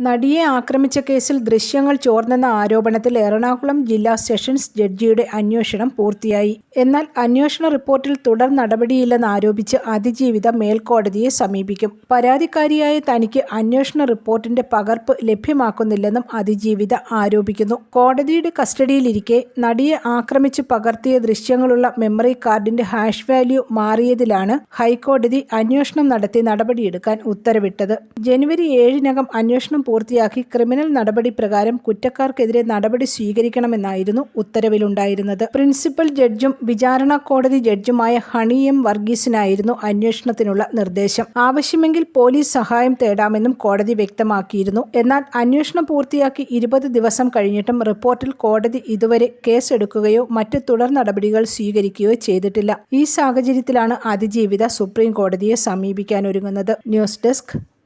നടിയെ ആക്രമിച്ച കേസിൽ ദൃശ്യങ്ങൾ ചോർന്നെന്ന ആരോപണത്തിൽ എറണാകുളം ജില്ലാ സെഷൻസ് ജഡ്ജിയുടെ അന്വേഷണം പൂർത്തിയായി. എന്നാൽ അന്വേഷണ റിപ്പോർട്ടിൽ തുടർ നടപടിയില്ലെന്ന് ആരോപിച്ച് അതിജീവിത മേൽക്കോടതിയെ സമീപിക്കും. പരാതിക്കാരിയായ തനിക്ക് അന്വേഷണ റിപ്പോർട്ടിന്റെ പകർപ്പ് ലഭ്യമാക്കുന്നില്ലെന്നും അതിജീവിത ആരോപിക്കുന്നു. കോടതിയുടെ കസ്റ്റഡിയിലിരിക്കെ നടിയെ ആക്രമിച്ച് പകർത്തിയ ദൃശ്യങ്ങളുള്ള മെമ്മറി കാർഡിന്റെ ഹാഷ് വാല്യൂ മാറിയതിലാണ് ഹൈക്കോടതി അന്വേഷണം നടത്തി നടപടിയെടുക്കാൻ ഉത്തരവിട്ടത്. ജനുവരി ഏഴിനകം അന്വേഷണം പൂർത്തിയാക്കി ക്രിമിനൽ നടപടി പ്രകാരം കുറ്റക്കാർക്കെതിരെ നടപടി സ്വീകരിക്കണമെന്നായിരുന്നു ഉത്തരവിലുണ്ടായിരുന്നത്. പ്രിൻസിപ്പൽ ജഡ്ജും വിചാരണ കോടതി ജഡ്ജുമായ ഹണി എം വർഗീസിനായിരുന്നു അന്വേഷണത്തിനുള്ള നിർദ്ദേശം. ആവശ്യമെങ്കിൽ പോലീസ് സഹായം തേടാമെന്നും കോടതി വ്യക്തമാക്കിയിരുന്നു. എന്നാൽ അന്വേഷണം പൂർത്തിയാക്കി ഇരുപത് ദിവസം കഴിഞ്ഞിട്ടും റിപ്പോർട്ടിൽ കോടതി ഇതുവരെ കേസെടുക്കുകയോ മറ്റ് തുടർ നടപടികൾ സ്വീകരിക്കുകയോ ചെയ്തിട്ടില്ല. ഈ സാഹചര്യത്തിലാണ് അതിജീവിത സുപ്രീം കോടതിയെ സമീപിക്കാനൊരുങ്ങുന്നത്. News desk